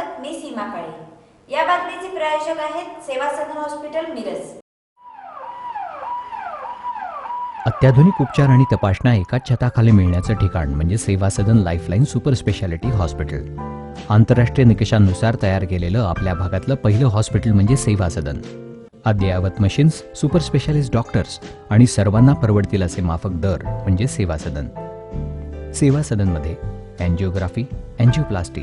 स्वागत मी सीमा काळे. या बातमीचे प्रायोजक आहेत सेवा सदन हॉस्पिटल मिरज. अत्याधुनिक उपचार आणि तपासण्या एकाच छताखाली मिळण्याचं ठिकाण म्हणजे Seva Sadan lifeline super speciality hospital. आंतरराष्ट्रीय निकषांनुसार तयार केलेलं आपल्या भागातलं पहिलं हॉस्पिटल म्हणजे सेवा सदन. अद्ययावत मशीन्स सुपर स्पेशालिस्ट डॉक्टर्स आणि सर्वांना परवडतील असे माफक दर म्हणजे सेवा सदन. सेवा सदनमध्ये अँजिओग्राफी अँजिओप्लास्टी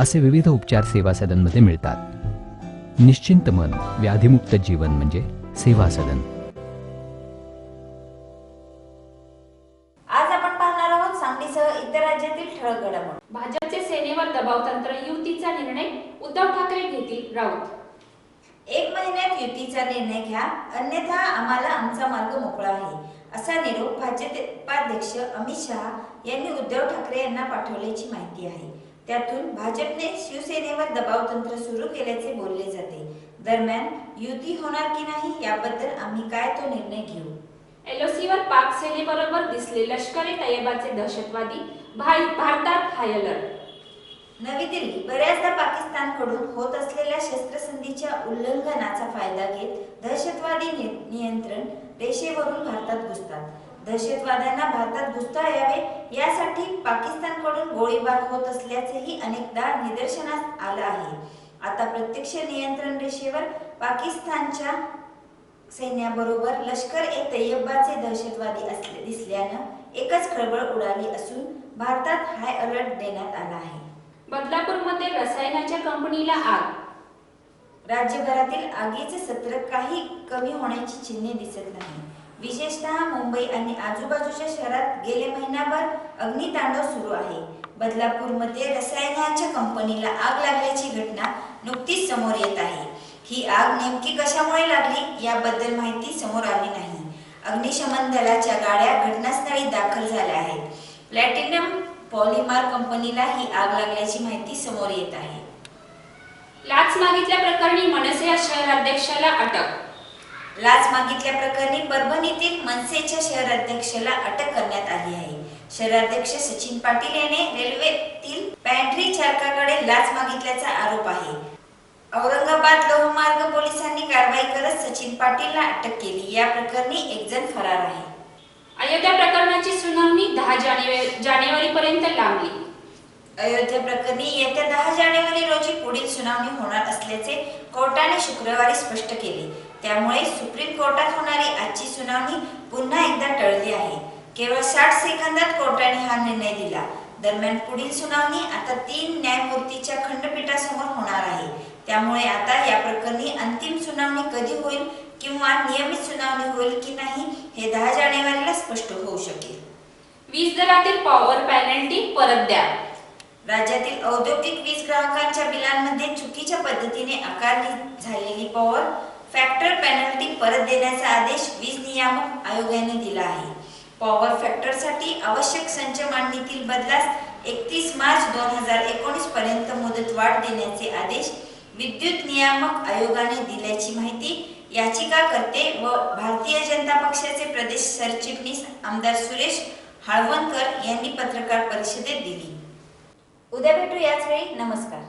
असे विविध उपचार सेवा सदनमध्ये मिळतात. निश्चिंत मन व्याधिमुक्त जीवन म्हणजे सेवा सदन. आज आपण पाहणार आहोत सांगलीसह इतर राज्यातील ठळक घडामोडी. भाजपचे सेनेवर दबाव तंत्र युतीचा निर्णय उद्धव ठाकरे घेतील राऊत. एक महिन्यात युतीचा निर्णय घ्या अन्यथा आम्हाला आमचा मार्ग मोकळा आहे असा निरोप भाजपाध्यक्ष अमित शहा यांनी उद्धव ठाकरे यांना पाठवल्याची माहिती आहे. त्यातून भाजपने शिवसेनेवर दबाव तंत्र सुरू केल्याचे बोलले जाते. दरम्यान युती होणार की नाही याबद्दल आम्ही काय तो निर्णय घेऊ? एलओसीवर पाक सेनेबरोबर दिसले लष्कर तैयबाचे दहशतवादी भाई भारतात हाय अलर्ट नवी दिल्ली बऱ्याचदा पाकिस्तानकडून होत असलेल्या शस्त्रसंधीच्या उल्लंघनाचा फायदा घेत दहशतवादी नियंत्रण रेषेवरून भारतात घुसतात. दहशतवाद्यांना भारतात घुसता यावे यासाठी पाकिस्तानकडून गोळीबार होत असल्याचेही अनेकदा निदर्शनास आलं आहे. आता प्रत्यक्ष नियंत्रण रेषेवर पाकिस्तानच्या सैन्याबरोबर लष्कर ए तैयबाचे दहशतवादी असले दिसल्यानं एकच खळबळ उडाली असून भारतात हाय अलर्ट देण्यात आला आहे. बदलापूरमध्ये रसायनाच्या कंपनीला आग. राज्यभरातील आगीचे सत्र काही कमी होण्याची चिन्हे दिसत नाही विशेषतः मुंबई आणि आजूबाजूच्या शहरात गेले महिनाभर अग्नितांडव सुरू आहे. बदलापूरमध्ये रसायनाच्या कंपनीला आग लागल्याची घटना नुकतीच समोर येत आहे. ही आग नेमकी कशामुळे लागली याबद्दल माहिती समोर आली नाही. अग्निशमन दलाच्या गाड्या घटनास्थळी दाखल झाल्या आहेत. प्लॅटिनम पॉलिमार कंपनीला ही आग लागल्याची माहिती समोर येत आहे. लाच मागितल्या प्रकरणी मनसे या शहराध्यक्षाला अटक लाच मागितल्या प्रकरणी परभणीतील मनसेच्या शहराध्यक्षाला अटक करण्यात आली आहे. शहराध्यक्ष सचिन पाटील याने रेल्वेतील पॅन्ट्री चालकाकडे लाच मागितल्याचा आरोप आहे. औरंगाबाद लोहमार्ग पोलिसांनी कारवाई करत सचिन पाटीलला अटक केली. या प्रकरणी एक जण फरार आहे. अयोध्या प्रकरणाची सुनावणी दहा जानेवारी जानेवारीपर्यंत लांबली. अयोध्या प्रकरणी येत्या दहा जानेवारी रोजी पुढील सुनावणी होणार असल्याचे कोर्टाने शुक्रवारी स्पष्ट केले. त्यामुळे सुप्रीम कोर्टात होणारी आजची सुनावणी पुन्हा एकदा टळली आहे. केवळ साठ सेकंदात कोर्टाने हा निर्णय दिला. दरम्यान पुढील सुनावणी आता तीन न्यायमूर्तीच्या खंडपीठासमोर होणार आहे. त्यामुळे आता या प्रकरणी अंतिम सुनावणी कधी होईल किंवा नियमित सुनावणी होईल की नाही हे दहा जानेवारीला स्पष्ट होऊ शकेल. वीज दरातील पॉवर पॅनल्टी परत द्या. राज्यातील औद्योगिक वीज ग्राहकांच्या बिलांमध्ये चुकीच्या पद्धतीने आकारली झालेली पॉवर फॅक्टर पेनल्टी परत देण्याचा आदेश वीज नियामक आयोगाने दिला आहे. पॉवर फॅक्टरसाठी आवश्यक संच मांडणीतील बदलास एकतीस मार्च दोन हजार एकोणीस पर्यंत मुदतवाढ देण्याचे आदेश विद्युत नियामक आयोगाने दिल्याची माहिती याचिकाकर्ते व भारतीय जनता पक्षाचे प्रदेश सरचिटणीस आमदार सुरेश हाळवणकर यांनी पत्रकार परिषदेत दिली. उद्या भेटू याच वेळी नमस्कार.